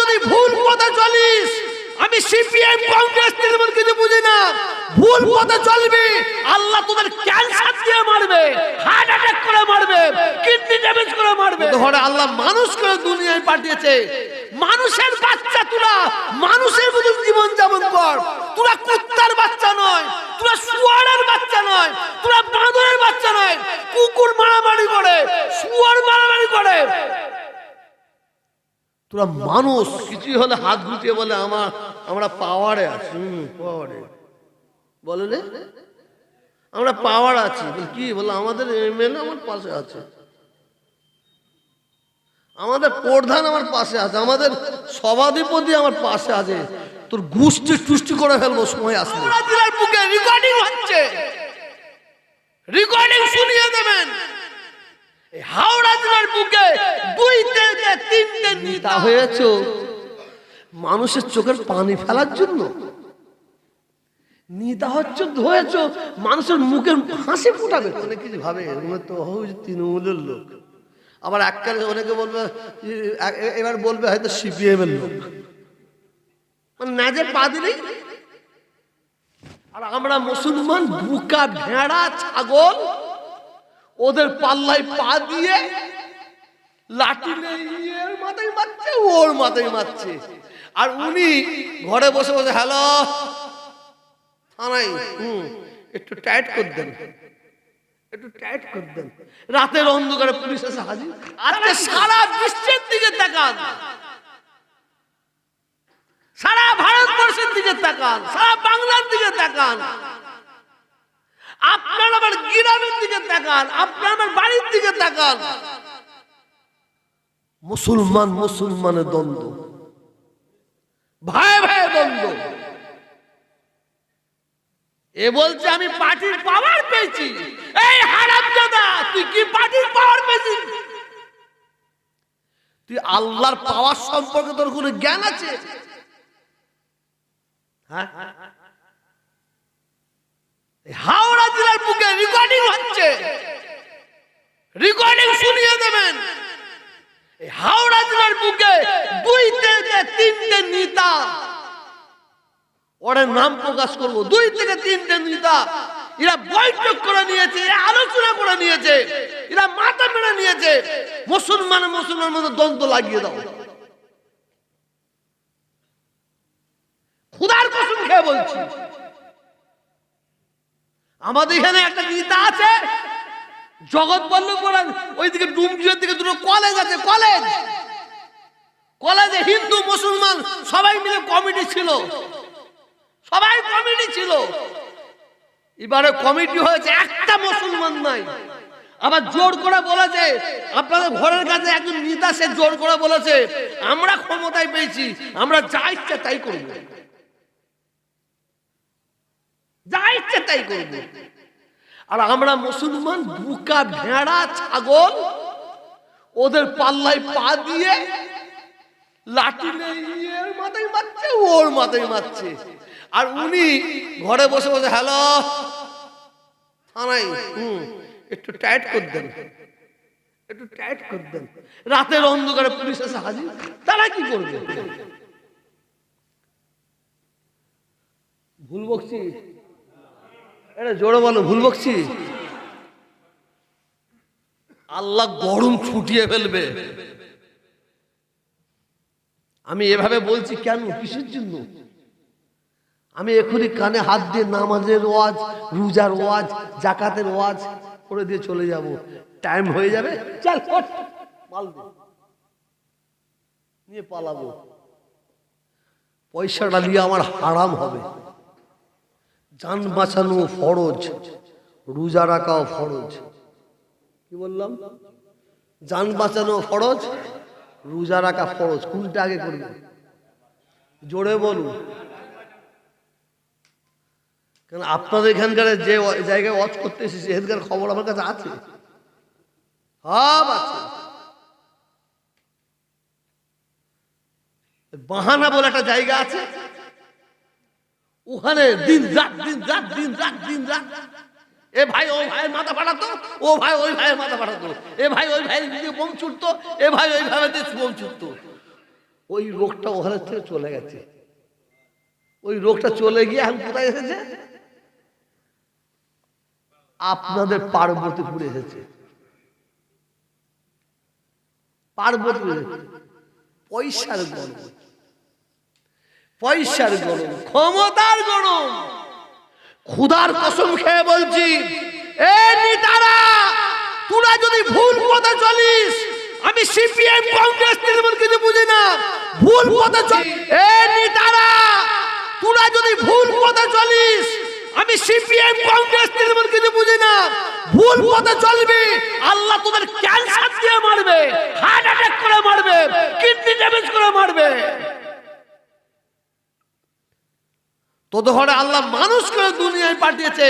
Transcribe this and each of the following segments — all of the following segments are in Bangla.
যদি ভুল পথে চলিস আমি সিপিএম কংগ্রেস তৃণমূল কিছু বুঝি না। ভুল পথে চলবি আল্লাহ তোদের ক্যান্সার দিয়ে মারবে হার্ট অ্যাটাক করে মারবে কিডনি ড্যামেজ করে মারবে। ধরে আল্লাহ মানুষ করে দুনিয়ায় পাঠিয়েছে। মানুষের বাচ্চা তোরা মানুষের মতো জীবন যাপন কর। তোরা কুত্তার বাচ্চা নয় তোরা শুয়ারের বাচ্চা নয় তোরা বাঁদরের বাচ্চা নয়। কুকুর মারামারি করে শুয়ার মারামারি করে। তোরা মানুষ। কিছুই হলে হাত গুটিয়ে বলে আমার আমরা পাওয়ারে আছি। হুম পাওয়ারে। বলে আমরা পাওয়ার আছি। বলে কি? বলে আমাদের এমএলএ আমার পাশে আছে। আমাদের প্রধান আমার পাশে আছে। আমাদের সভাধিপতি আমার পাশে আছে। তোর গুষ্টি টুষ্টি করে ফেলব সময় আসলে রেকর্ডিং হচ্ছে। রেকর্ডিং শুনিয়ে দেবেন। হাওড়া জেলার বুকে দুই তিনটে নেতা হয়েছে। মানুষের চোখের পানি ফেলার জন্য নিদা হচ্ছে হয়েছ মানুষের মুখের হাসি ফুটাবে। অনেক কিছু ভাবে তো তৃণমূলের লোক। আবার এককালে অনেকে বলবে এবার বলবে হয়তো সিপিএম এর লোক। মানে নাজে পা দিলেই। আর আমরা মুসলমান বুকা ভেড়া ছাগল ওদের পাল্লায় পা দিয়ে লাঠি মাথায় মারছে, ওর মাথায় মারছে। আর উনি ঘরে বসে বসে, হ্যালো একটু টাইট করে একটু টাইট করে রাতের অন্ধকারে পুলিশ এসে হাজির। আজকে সারা বিশ্বের দিকে তাকান। সারা ভারতবর্ষের দিকে তাকান। সারা বাংলার দিকে তাকান। আপনার আমার গ্রামের দিকে তাকান আপনার আমার বাড়ির দিকে তাকান। মুসলমান মুসলমানের দ্বন্দ্ব। ভাই ভাই দ্বন্দ্ব। এ বলছে, আমি পার্টির পাওয়ার পেয়েছি। এই হারামজাদা তুই কি পার্টির পাওয়ার পেয়েছিস? তুই আল্লাহর পাওয়ার সম্পর্কে তোর কোনো জ্ঞান আছে? হ্যাঁ? হাওড়া জেলার বুকে রেকর্ডিং হচ্ছে। রেকর্ডিং শুনিয়ে দেবেন। হাওড়া জেলার বুকে দুই থেকে তিনটে নেতা, ওরা নাম প্রকাশ করব। দুই থেকে তিনটে নেতা, এরা বৈঠক করে নিয়েছে, এরা আলোচনা করে নিয়েছে, এরা মাথা মেরে নিয়েছে। মুসলমান মুসলমান মধ্যে দ্বন্দ্ব লাগিয়ে দাও। খুদার কসম খেয়ে বলছি। আমাদের এখানে একটা নেতা আছে। জগৎ বল্লভপুর ওইদিকে ডুমজুয়ের দিকে দুটো কলেজ আছে কলেজ কলেজে হিন্দু, মুসলমান, সবাই মিলে কমিটি ছিল। সবাই কমিটি ছিল। এবারে কমিটি হয়েছে একটা মুসলমান নাই। আবার জোর করে বলেছে, আপনাদের ঘরের কাছে একজন নেতা সে জোর করে বলেছে, আমরা ক্ষমতায় পেয়েছি, আমরা যা ইচ্ছা তাই করব। যা ইচ্ছা তাই করব। আর আমরা মুসলমান, বুকা, ভেড়া, ছাগল, ওদের পাল্লায় পা দিয়ে লাঠি মাথায় মারছে, ওর মাথায় মারছে। আর উনি ঘরে বসে বসে, হ্যালো থানাই হুম, একটু টাইট করে একটু টাইট করে রাতের অন্ধকারে পুলিশ এসে হাজির। তারা কি করবে? ভুল বকছি। এটা জোরে বলো, ভুল বকছি? আল্লাহ গরম ছুটিয়ে ফেলবে। আমি এভাবে বলছি কেন কিসের জন্য? আমি এখনই কানে হাত দিয়ে নামাজের ওয়াজ, রোজার ওয়াজ জাকাতের ওয়াজ করে দিয়ে চলে যাব। টাইম হয়ে যাবে? চল মাল নিয়ে পালাবো। পয়সাটা নিয়ে আমার হারাম হবে। যান বাঁচানো ফরজ, রোজা রাখাও ফরজ। কি বললাম? যান বাঁচানো ফরজ, রোজা রাখা ফরজ। কোনটা আগে করবে? জোরে বলুন। কারণ আপনাদের এখানকার যে জায়গায় ওয়াচ করতে এসেছি সেখানকার খবর আমার কাছে আছে? সব আছে। বাহানা বলে একটা জায়গা আছে ওখানে দিন রাত দিন রাত দিন রাত দিন রাত। এ ভাই ওই ভাইয়ের মাথা ফাটাতো, ও ভাই, ওই ভাইয়ের মাথা ফাটাতো। এ ভাই, ওই ভাই দিয়ে বোম ছুটতো, এ ভাই, ওই দিয়ে বোম ছুটতো। ওই রোগটা ওখানে থেকে চলে গেছে। ওই রোগটা চলে গিয়ে এখন কোথায় এসেছে? আপনাদের পার্বতীপুরে এসেছে। পার্বতীপুরে পয়সার গরম পয়সার গরম ক্ষমতার গরম। ক্ষুধার কসম খেয়ে বলছি এ নেতারা তোরা যদি ভুল পথে চলিস আমি সিপিএম কংগ্রেস তৃণমূল কিছু বুঝি না। ভুল পথে চল এ নেতারা তোরা যদি ভুল পথে চলিস আমি সিপিএম কংগ্রেস তৃণমূল কিছু বুঝি না। ভুল পথে চলবি আল্লাহ তোদের ক্যান্সার দিয়ে মারবে হার্ট অ্যাটাক করে মারবে কিডনি ড্যামেজ করে মারবে। তোদের ঘরে আল্লাহ মানুষ করে দুনিয়ায় পাঠিয়েছে।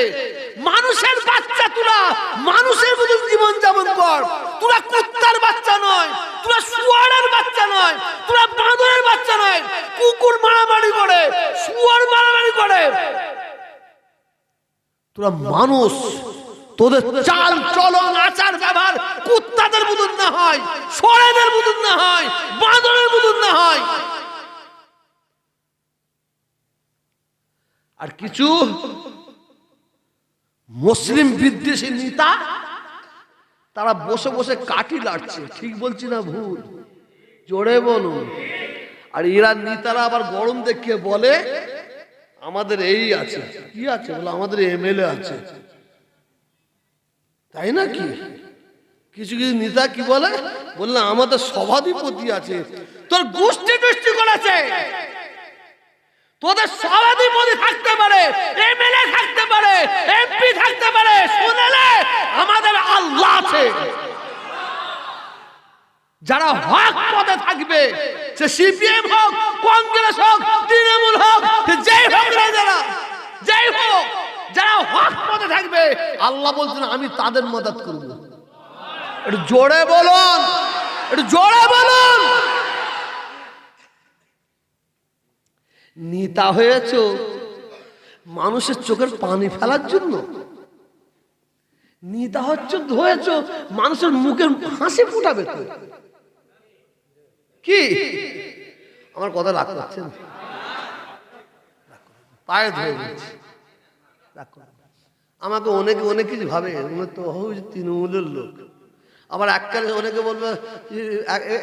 মানুষের বাচ্চা তোরা, মানুষের মতো জীবন যাপন কর। তোরা কুত্তার বাচ্চা নয়, তোরা শুয়ারের বাচ্চা নয়, তোরা বাঁদরের বাচ্চা নয়। কুকুর মারামারি করে, শুয়ার মারামারি করে। তোরা মানুষ, তোদের চাল, চলন, আচার, ব্যবহার কুত্তাদের মতন না হয় সরেদের মতন না হয়, বাঁদরের মতন না হয়। আর কিছু মুসলিম বিদ্বেষী নেতা, তারা বসে বসে কাটি লাড়ছে। ঠিক বলছি না ভুল? জোরে বলুন। আর ইরান নেতারা আবার গরম দেখে বলে, আমাদের এই আছে। কি আছে? বলে, আমাদের এমএলএ আছে। তাই না কি কিছু কিছু নেতা কি বলে? বললে, আমাদের সভাধিপতি আছে। তোর গোষ্ঠী টুষ্টি করেছে। তোদের সভাধিপতি থাকতে পারে, এমএলএ থাকতে পারে, এমপি থাকতে পারে, শুনেলে আমাদের আল্লাহ আছে। যারা হক পদে থাকবে, সে সিপিএম হোক, কংগ্রেস হোক, তৃণমূল হোক যেই হোক না যারা যেই হোক, যারা হক পদে থাকবে, আল্লাহ বলছেন, আমি তাদের মদত করব। একটু জোরে বলুন, একটু জোরে বলুন। নেতা হয়েছ। মানুষের চোখের পানি ফেলার জন্য। নেতা হচ্ছে হয়েছ মানুষের মুখের হাসি ফুটাবে তো। কি? আমার কথা রাগ করছেন? পায়ে। আমাকে অনেকে, অনেক কিছু ভাবে। তো তৃণমূলের লোক। আবার এককালে অনেকে বলবে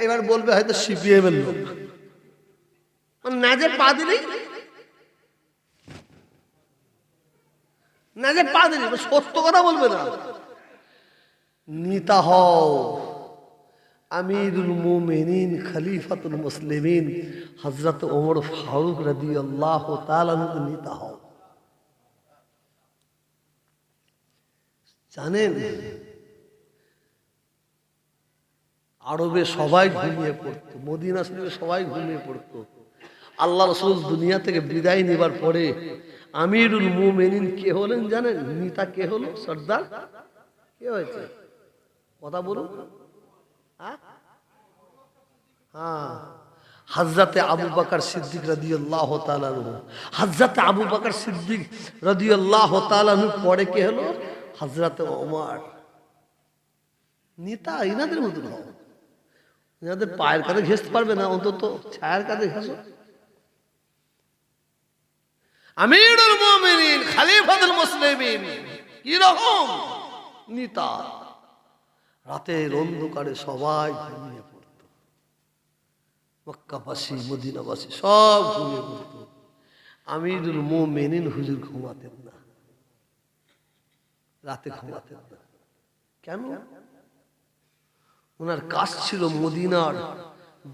এবার বলবে হয়তো সিপিএম এর লোক। নাজে পা দিলেই নাজে পা মানে সত্য কথা বলবে না নিতা হও আমিরুল মুমিনিন খলিফাতুল মুসলিমিন হযরত ওমর ফারুক রাদিয়াল্লাহু তাআলা নিতা হও জানেন আরবে সবাই ঘুমিয়ে পড়তো মদিনা শরীফে সবাই ঘুমিয়ে পড়তো। আল্লাহ রসুল দুনিয়া থেকে বিদায় নেবার পরে আমিরুল মুমিনিন কে হলেন জানেন? নিতা কে হলো? সর্দার? কে হয়েছে? কথা বলুন। হ্যাঁ? হ্যাঁ। হজরতে আবু বকর সিদ্দিক রাদিয়াল্লাহু তাআলা হজরতে আবু বকর সিদ্দিক রাদিয়াল্লাহু তাআলা পরে কে হলো? হজরতে ওমর। নেতা ইনাদের মতন। হও ইনাদের পায়ের কাছে ঘেসতে পারবে না, অন্তত ছায়ার কাছে ঘেসো আমিরুল মুমিনিন, খলিফাতুল মুসলিমিন। কি রকম নেতা। রাতের অন্ধকারে সবাই ঘুমিয়ে পড়তো। মক্কাবাসী, মদিনাবাসী সব ঘুমিয়ে পড়তো। আমিরুল মুমিনিন হুজুর ঘুমাতেন না। রাতে ঘুমাতেন না। কেন? ওনার কাজ ছিল মদিনার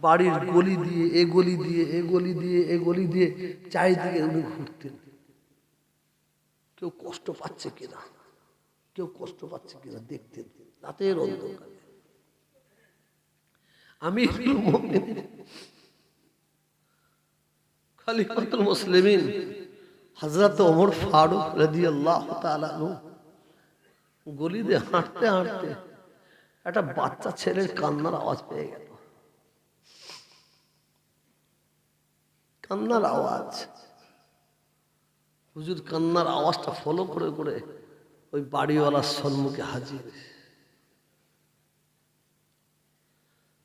বাড়ির গলি দিয়ে, এ গলি দিয়ে, এ গলি দিয়ে, এ গলি দিয়ে চারিদিকে উনি ঘুরতেন। কেউ কষ্ট পাচ্ছে কিনা? কেউ কষ্ট পাচ্ছে কিনা দেখতেন। রাতের অন্ধকারে। আমি খালিফাতুল মুসলিমিন হযরত ওমর ফারুক রাদিয়াল্লাহু তাআলা আনহু গলি দিয়ে হাঁটতে হাঁটতে একটা বাচ্চা ছেলের কান্নার আওয়াজ পেয়ে গেল। কান্নার আওয়াজ। হুজুর, কান্নার আওয়াজটা ফলো করে করে ওই বাড়িওয়ালার সম্মুখে হাজির।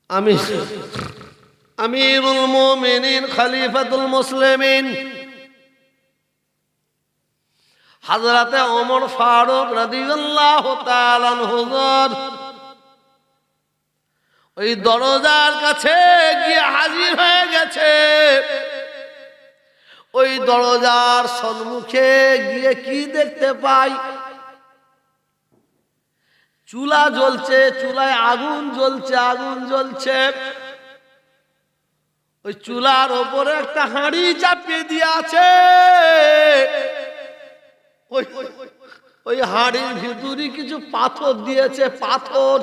আমি আমিরুল মোমিনিন, খলিফাতুল মুসলিমিন, হাজরাতে ওমর ফারুক রাদিয়াল্লাহু তাআলা হুজুর। ওই দরজার কাছে গিয়ে হাজির হয়ে গেছে। ওই দরজার সম্মুখে গিয়ে কি দেখতে পাই? চুলা জ্বলছে, চুলায় আগুন জ্বলছে আগুন জ্বলছে। ওই চুলার ওপরে একটা হাঁড়ি চাপিয়ে দিয়ে আছে। ওই ওই হাঁড়ির ভিতরে কিছু পাথর দিয়েছে, পাথর।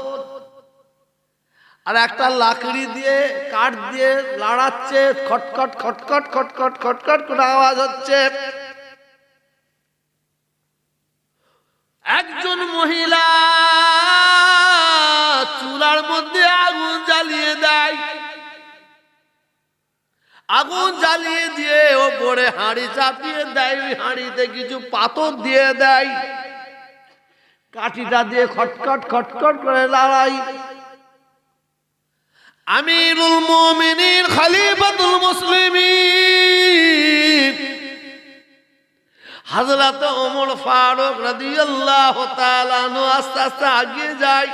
আর একটা লাকড়ি দিয়ে কাঠ দিয়ে লাড়াচ্ছে, খটখট খটখট খটখট খটখট করে আওয়াজ হচ্ছে। একজন মহিলা চুলার মধ্যে আগুন জ্বালিয়ে দেয়। আগুন জ্বালিয়ে দিয়ে ওপরে হাঁড়ি চাপিয়ে দেয়, ওই হাঁড়িতে কিছু পাথর দিয়ে দেয়। কাঠিটা দিয়ে খটখট খটখট করে লড়াই। আমিরুল মুমিনিন, খলিফাতুল মুসলিমিন। হযরত ওমর ফারুক রাদিয়াল্লাহু তাআলা আনহু আস্তে আস্তে এগিয়ে যায়।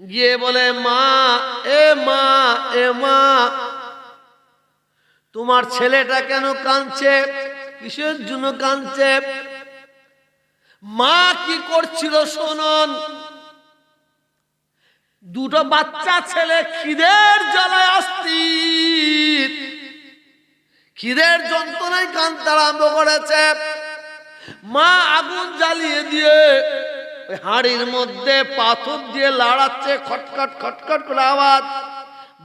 গিয়ে বলে, মা, এ মা এ মা, তোমার ছেলেটা কেন কাঁদছে? কিসের জন্য কাঁদছে? মা কি করছিল, শুনুন। দুটো বাচ্চা ছেলে খিদের জ্বালায় অস্থির খিদের যন্ত্রণায় কাঁদতে আরম্ভ করেছে। মা আগুন জ্বালিয়ে দিয়ে হাড়ির মধ্যে পাথর দিয়ে লাড়াচ্ছে, খটখট খটখট করে আওয়াজ।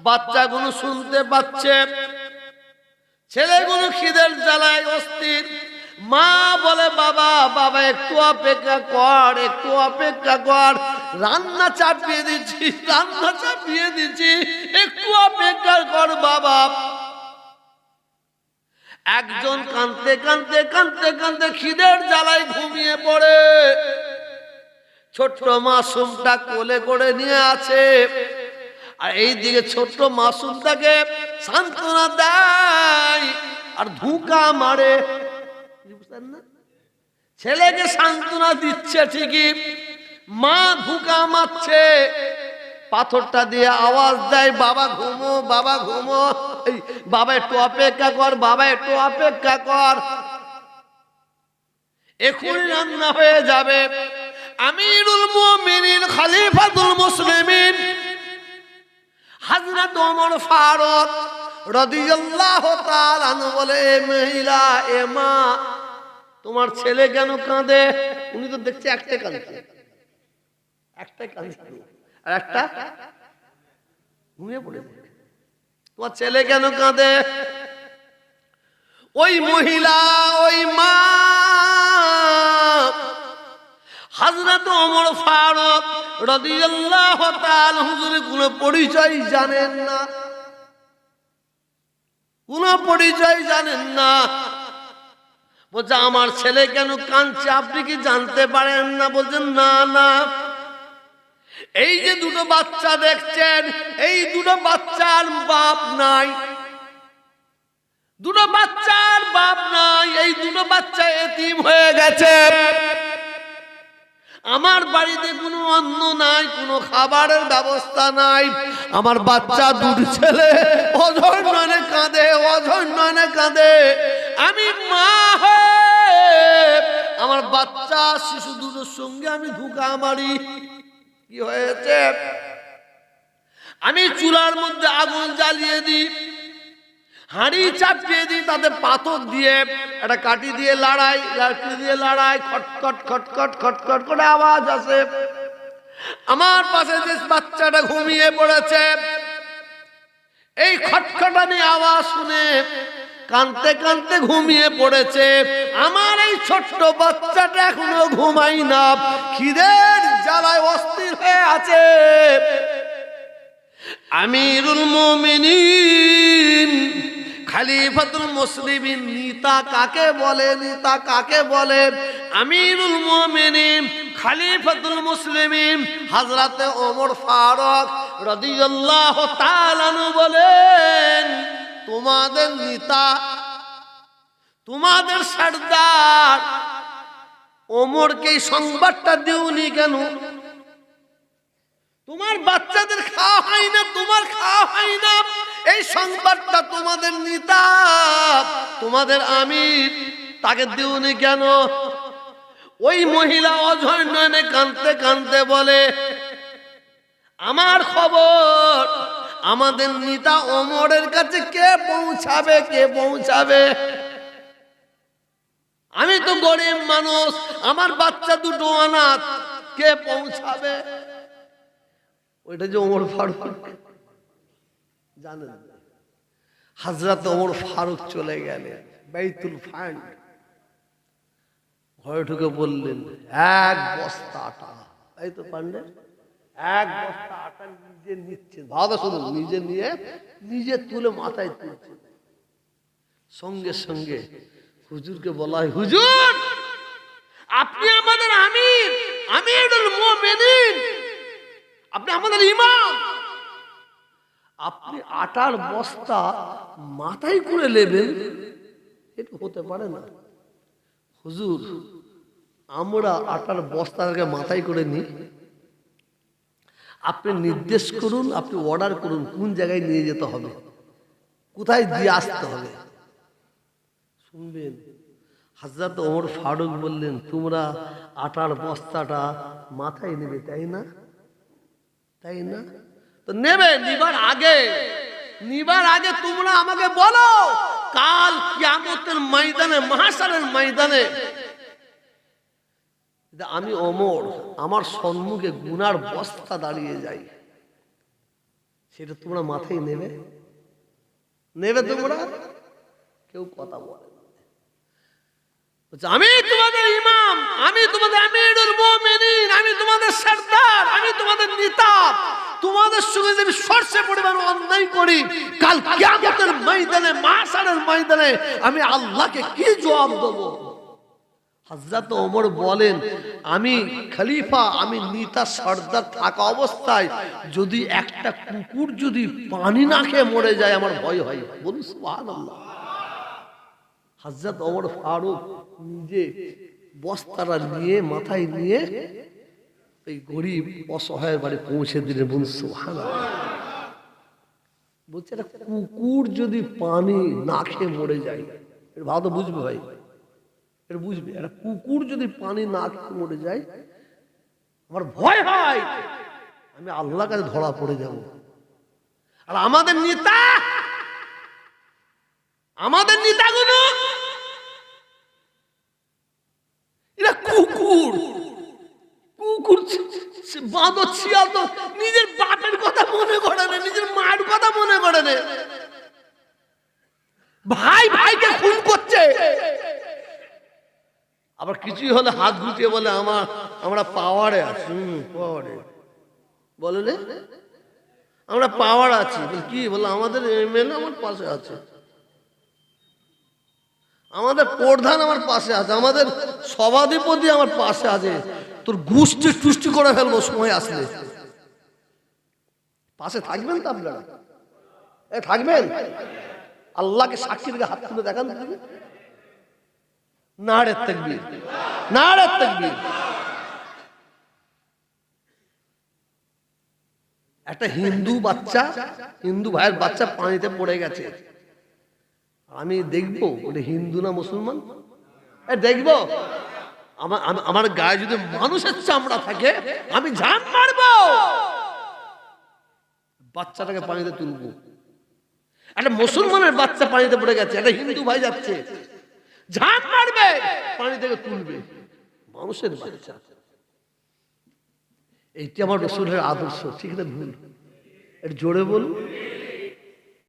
বাচ্চাগুলো শুনতে পাচ্ছে। ছেলেগুলো খিদের জ্বালায় অস্থির। মা বলে, বাবা বাবা, একটু অপেক্ষা কর, একটু অপেক্ষা কর। রান্না চাপিয়ে দিচ্ছি, রান্না চাপিয়ে দিচ্ছি, একটু অপেক্ষা কর, বাবা। একজন কানতে কানতে কানতে কানতে খিদের জ্বালায় ঘুমিয়ে পড়ে। ছোট্ট মাসুমটা কোলে করে নিয়ে আছে। আর এই দিকে ছোট্ট মাসুমটাকে সান্ত্বনা দেয় আর ধুকা মারে। ছেলেকে সান্ত্বনা দিচ্ছে ঠিকই, মা ধুকা মারছে, পাথরটা দিয়ে আওয়াজ দেয়, বাবা ঘুমো বাবা ঘুমো বাবা একটু অপেক্ষা কর, বাবা একটু অপেক্ষা কর। এখন রান্না হয়ে যাবে। আমিরুল মুমিনিন, খলিফাতুল মুসলিমিন হযরত ওমর ফারুক বলে, এ মহিলা, এ মা, তোমার ছেলে কেন কাঁদে? উনি তো দেখছে একটা কাঁদছে একটাই কাঁদছে আর একটা ঘুমিয়ে পড়েছে তোমার ছেলে কেন কাঁদে? ওই মহিলা, ওই মা, হযরত ওমর ফারুক রাদিয়াল্লাহু তাআলা হুজুরের কোনো পরিচয় জানেন না। কোনো পরিচয় জানেন না। বলছে, আমার ছেলে কেন কাঁদছে? আপনি কি জানতে পারেন না? বলছেন না না। এই যে দুটো বাচ্চা দেখছেন, এই দুটো বাচ্চার বাপ নাই। দুটো বাচ্চার বাপ নাই, এই দুটো বাচ্চা এতিম হয়ে গেছে। আমার বাড়িতে কোনো অন্ন নাই, কোনো খাবারের ব্যবস্থা নাই। আমার বাচ্চা দুটি ছেলে অঝর আমি মা আমার বাচ্চা, শিশু দুটোর সঙ্গে আমি ধুকা মারি। কি হয়েছে? আমি চুলার মধ্যে আগুন জ্বালিয়ে দিই, হাঁড়ি চাপিয়ে দিই, তাতে পাথর দিয়ে, একটা কাটি দিয়ে লড়াই, লাঠি দিয়ে লড়াই, খটখট খটখট খটখট করে আওয়াজ আসে। আমার পাশে যে বাচ্চাটা ঘুমিয়ে পড়েছে, এই খটখটানি আওয়াজ শুনে কানতে কানতে ঘুমিয়ে পড়েছে। আমার এই ছোট্ট বাচ্চাটা এখনও ঘুমাই না। খিদের জ্বালায় অস্থির হয়ে আছে। আমিরুল মুমিনিন, খালিফাতুল মুসলিমিন, নেতা কাকে বলে, নেতা কাকে বলে? আমিরুল মুমিনিন, খালিফাতুল মুসলিমিন, হযরতে ওমর ফারুক রাদিয়াল্লাহু তাআলা বলেন তোমাদের নেতা, তোমাদের সর্দার, ওমরকে সংবাদটা দিওনি কেন? তোমার বাচ্চাদের খাওয়া হয় না, তোমার খাওয়া হয় না। এই সংবাদটা তোমাদের নেতা, তোমাদের আমির, তাকে দিওনি কেন? ওই মহিলা অঝয় নয়নে কানতে কানতে বলে, আমার খবর আমাদের নেতা ওমরের কাছে কে পৌঁছাবে কে পৌঁছাবে? আমি তো গরিব মানুষ, আমার বাচ্চা দুটো অনাথ, কে পৌঁছাবে? ওইটা যে ওমর ফারুক। জানেন? হাজরাত ওমর ফারুক চলে গেলে বাইতুল ফান্ড। ঘরে ঢুকে বললেন, এক বস্তা আটা। তাই তো পান্ডে। এক বস্তা আটা নিজে নিচ্ছে ভাবা শুনুন নিজে নিয়ে নিজে তুলে মাথায় তুলছে। সঙ্গে সঙ্গে হুজুরকে বলা হয়, হুজুর, আপনি আমাদের আমির মুমিনিন, আপনি আমাদের ইমাম। আপনি আটার বস্তা মাথায় করে নেবেন, এটা হতে পারে না। হুজুর, আমরা আটার বস্তাকে মাথায় করে নিই। আপনি নির্দেশ করুন আপনি অর্ডার করুন কোন জায়গায় নিয়ে যেতে হবে কোথায় দিয়ে আসতে হবে। শুনবেন হাজরত ওমর ফারুক বললেন তোমরা আটার বস্তাটা মাথায় নেবে তাই না? তাই না? তো নেবে নিবার আগে নিবার আগে তোমরা আমাকে বলো কাল কিয়ামতের ময়দানে মহাসারের ময়দানে যে আমি অমর, আমার সম্মুখে গুনার বস্তা দাঁড়িয়ে যাই সেটা তোমরা মাথায় নেবে? নেবে তোমরা? কেউ কথা বলে আমি তোমাদের ইমাম, আমি তোমাদের আমিরুল মুমিনিন, আমি তোমাদের সর্দার, আমি তোমাদের নেতা তোমাদের সঙ্গে যদি সর্ষে পরিমাণ অন্যায় করি, কাল কিয়ামতের ময়দানে, মাসারের ময়দানে আমি আল্লাহকে কি জবাব দেবো? হজরত ওমর বলেন, আমি খলিফা, আমি নেতা, সর্দার থাকা অবস্থায় যদি একটা কুকুর যদি পানি না খেয়ে মরে যায়, আমার ভয় হয়। বলুন, সুবহানাল্লাহ। হজরত ওমর ফারুক নিজে বস্তাটা নিয়ে, মাথায় নিয়ে এই গরিব অসহায়ের বাড়ি পৌঁছে দিলে বলুন, সুবহানাল্লাহ। বলছে, একটা কুকুর যদি পানি না খেয়ে মরে যায় এটা ভালো বুঝবে ভাই। এটা বুঝবে। একটা কুকুর যদি পানি না মরে যায়, আমার ভয় হয়। আমি আল্লাহর কাছে ধরা পড়ে যাব। আর আমাদের নেতা, আমাদের নেতাগুলো, এরা কুকুর। কুকুর শিয়াল তো নিজের বাপের কথা মনে করে না, নিজের মায়ের কথা মনে করে না। ভাই ভাইকে খুন করছে। আবার কিছুই হলে হাত গুটিয়ে বলে, আমার, আমরা পাওয়ারে আছি। পাওয়ারে। বলে আমরা পাওয়ার আছি। কি? বলে, আমাদের এমএলএ আমার পাশে আছে। আমাদের প্রধান আমার পাশে আছে। আমাদের সভাধিপতি আমার পাশে আছে। তোর গুষ্টি টুষ্টি করে ফেলব সময় আসলে। পাশে থাকবেন তো আপনারা? থাকবেন? আল্লাহকে সাক্ষী হাত তুলে দেখান নাড়ের তাকবীর নাড়ের তাকবীর একটা হিন্দু বাচ্চা, হিন্দু ভাইয়ের বাচ্চা পানিতে পড়ে গেছে। আমি দেখব, ওটা হিন্দু না মুসলমান? দেখব। আমার আমার গায়ে যদি মানুষের চামড়া থাকে, আমি ঝাঁপ মারবো। বাচ্চাটাকে পানিতে তুলবো। একটা মুসলমানের বাচ্চা পানিতে পড়ে গেছে, একটা হিন্দু ভাই যাচ্ছে। ঝাঁপ মারবে। পানি থেকে তুলবে। মানুষের বাচ্চা। এইটি আমার রসুলের আদর্শ। ঠিক না ভুল। এটা জোরে বলুন।